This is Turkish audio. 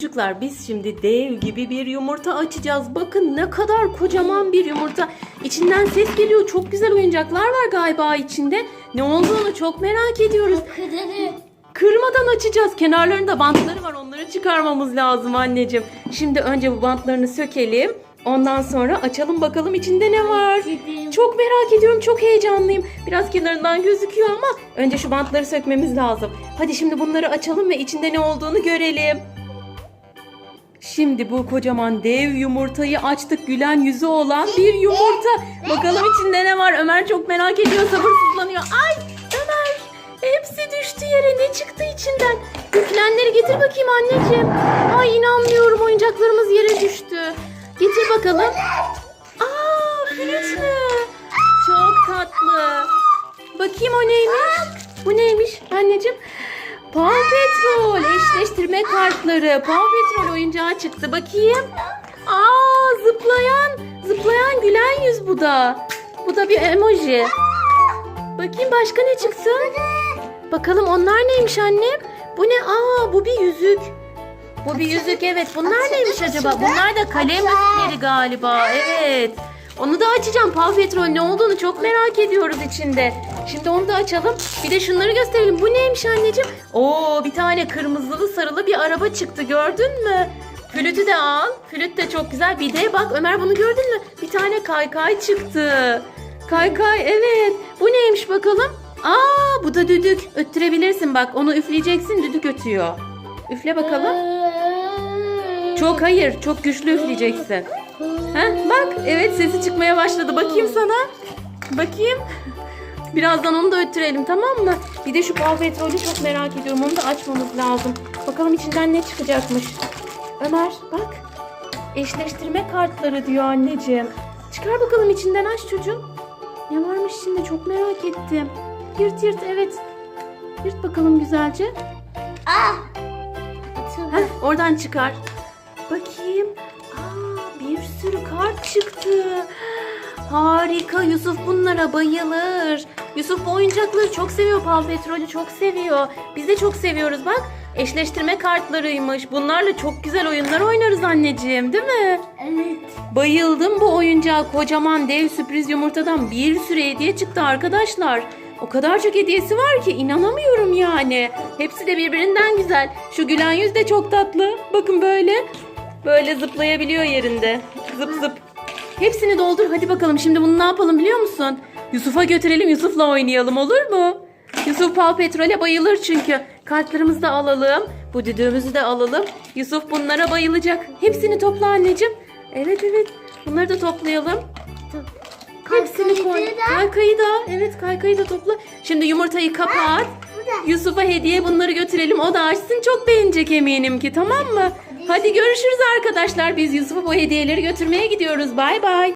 Çocuklar biz şimdi dev gibi bir yumurta açacağız. Bakın ne kadar kocaman bir yumurta. İçinden ses geliyor. Çok güzel oyuncaklar var galiba içinde. Ne olduğunu çok merak ediyoruz. Kırmadan açacağız. Kenarlarında bantları var. Onları çıkarmamız lazım anneciğim. Şimdi önce bu bantlarını sökelim. Ondan sonra açalım bakalım içinde ne var. Çok merak ediyorum. Çok heyecanlıyım. Biraz kenarından gözüküyor ama önce şu bantları sökmemiz lazım. Hadi şimdi bunları açalım ve içinde ne olduğunu görelim. Şimdi bu kocaman dev yumurtayı açtık. Gülen yüzü olan bir yumurta. Bakalım içinde ne var? Ömer çok merak ediyor. Sabırsızlanıyor. Ay Ömer hepsi düştü yere. Ne çıktı içinden? Yüklenleri getir bakayım anneciğim. Ay inanmıyorum oyuncaklarımız yere düştü. Getir bakalım. Aa flüt mü? Çok tatlı. Bakayım o neymiş? Bu neymiş anneciğim? Paw Patrol eşleştirme kartları. Paw Patrol oyuncağı çıktı. Bakayım. Aa zıplayan, zıplayan gülen yüz bu da. Bu da bir emoji. Bakayım başka ne çıktı? Bakalım onlar neymiş annem? Bu ne? Aa bu bir yüzük. Bu bir yüzük evet. Bunlar neymiş acaba? Bunlar da kalem yüzükleri galiba. Evet. Onu da açacağım. Paw Patrol ne olduğunu çok merak ediyoruz içinde. Şimdi onu da açalım. Bir de şunları gösterelim. Bu neymiş anneciğim? Oo bir tane kırmızılı sarılı bir araba çıktı. Gördün mü? Flütü de al. Flüt de çok güzel. Bir de bak Ömer bunu gördün mü? Bir tane kaykay çıktı. Kaykay evet. Bu neymiş bakalım? Aa bu da düdük. Öttürebilirsin bak. Onu üfleyeceksin düdük ötüyor. Üfle bakalım. Çok hayır. Çok güçlü üfleyeceksin. Heh, bak evet sesi çıkmaya başladı. Bakayım sana. Bakayım. Birazdan onu da öttürelim tamam mı? Bir de şu Paw Patrol'ü çok merak ediyorum. Onu da açmamız lazım. Bakalım içinden ne çıkacakmış. Ömer bak. Eşleştirme kartları diyor anneciğim. Çıkar bakalım içinden aç çocuğum. Ne varmış içinde çok merak ettim. Yırt yırt evet. Yırt bakalım güzelce. Ah. Heh, oradan çıkar. Bakayım. Sürü kart çıktı. Harika. Yusuf bunlara bayılır. Yusuf bu oyuncakları çok seviyor. Paw Patrol'ü çok seviyor. Biz de çok seviyoruz bak. Eşleştirme kartlarıymış. Bunlarla çok güzel oyunlar oynarız anneciğim değil mi? Evet. Bayıldım bu oyuncağa. Kocaman dev sürpriz yumurtadan bir sürü hediye çıktı arkadaşlar. O kadar çok hediyesi var ki inanamıyorum yani. Hepsi de birbirinden güzel. Şu gülen yüz de çok tatlı. Bakın böyle. Böyle zıplayabiliyor yerinde. Zıp zıp. Hepsini doldur. Hadi bakalım şimdi bunu ne yapalım biliyor musun? Yusuf'a götürelim Yusuf'la oynayalım olur mu? Yusuf Paw Patrol'e bayılır çünkü. Kartlarımızı da alalım. Bu düdüğümüzü de alalım. Yusuf bunlara bayılacak. Hepsini topla anneciğim. Evet evet. Bunları da toplayalım. Hepsini koy. Kaykayı da. Evet kaykayı da topla. Şimdi yumurtayı kapat. Yusuf'a hediye bunları götürelim. O da açsın. Çok beğenecek eminim ki tamam mı? Hadi görüşürüz arkadaşlar. Biz Yusuf'a bu hediyeleri götürmeye gidiyoruz. Bay bay.